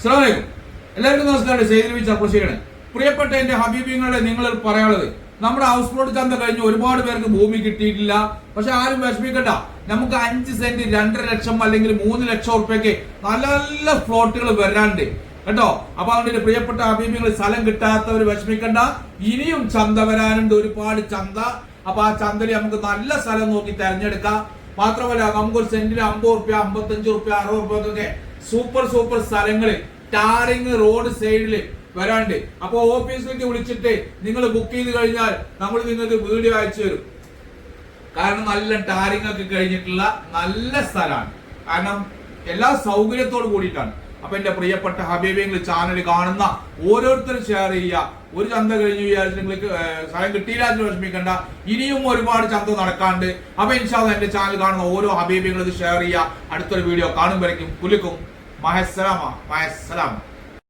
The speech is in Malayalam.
അസ്സലാമലൈക്കും. എല്ലാവർക്കും നമസ്കാരം. സെയ്ദ് ബി ചെയ്യണേ പ്രിയപ്പെട്ട എന്റെ ഹബീബിങ്ങളെ നിങ്ങൾ പറയാനുള്ളത് നമ്മുടെ ഹൗസ് പ്ലോട്ട് ചന്ത കഴിഞ്ഞ് ഒരുപാട് പേർക്ക് ഭൂമി കിട്ടിയിട്ടില്ല. പക്ഷെ ആരും വിഷമിക്കണ്ട. നമുക്ക് അഞ്ച് സെന്റ് രണ്ടര ലക്ഷം അല്ലെങ്കിൽ മൂന്ന് ലക്ഷം ഉറുപ്പ്യക്ക് നല്ല നല്ല ഫ്ലോട്ടുകൾ വരാണ്ട് കേട്ടോ? അപ്പൊ അതുകൊണ്ട് പ്രിയപ്പെട്ട ഹബീബിങ്ങൾ സ്ഥലം കിട്ടാത്തവർ വിഷമിക്കണ്ട. ഇനിയും ചന്ത വരാനുണ്ട്. ഒരുപാട് ചന്ത. അപ്പൊ ആ ചന്തയിൽ നമുക്ക് നല്ല സ്ഥലം നോക്കി തെരഞ്ഞെടുക്കാം. മാത്രമല്ല നമുക്കൊരു സെന്റിന് അമ്പത് റുപ്യ അമ്പത്തഞ്ച് റുപ്യ അറുപത് റുപ്യൊക്കെ സൂപ്പർ സൂപ്പർ സ്ഥലങ്ങളിൽ ടാറിങ് റോഡ് സൈഡിൽ വരാണ്ട്. അപ്പൊ ഓഫീസിലേക്ക് വിളിച്ചിട്ട് നിങ്ങൾ ബുക്ക് ചെയ്ത് കഴിഞ്ഞാൽ നമ്മൾ നിങ്ങൾക്ക് വീഡിയോ അയച്ചു തരും. കാരണം നല്ല ടാറിങ് ഒക്കെ കഴിഞ്ഞിട്ടുള്ള നല്ല സ്ഥലമാണ് കാരണം എല്ലാ സൗകര്യത്തോട് കൂടിയിട്ടാണ്. അപ്പൊ എന്റെ പ്രിയപ്പെട്ട ഹബീബിങ്ങൾ ചാനൽ കാണുന്ന ഓരോരുത്തരും ഷെയർ ചെയ്യുക. ഒരു ചന്ത കഴിഞ്ഞു വിചാരിച്ച് നിങ്ങൾക്ക് സ്ഥലം കിട്ടിയില്ല എന്ന് വിഷമിക്കണ്ട. ഇനിയും ഒരുപാട് ചന്ത നടക്കാണ്ട് അപ്പൊ ഇൻഷാദ് എന്റെ ചാനൽ കാണുന്ന ഓരോ ഇത് ഷെയർ ചെയ്യുക. അടുത്തൊരു വീഡിയോ കാണുമ്പോഴേക്കും കുലുക്കും മഹസ്സലാമ മഹസ്സലാമ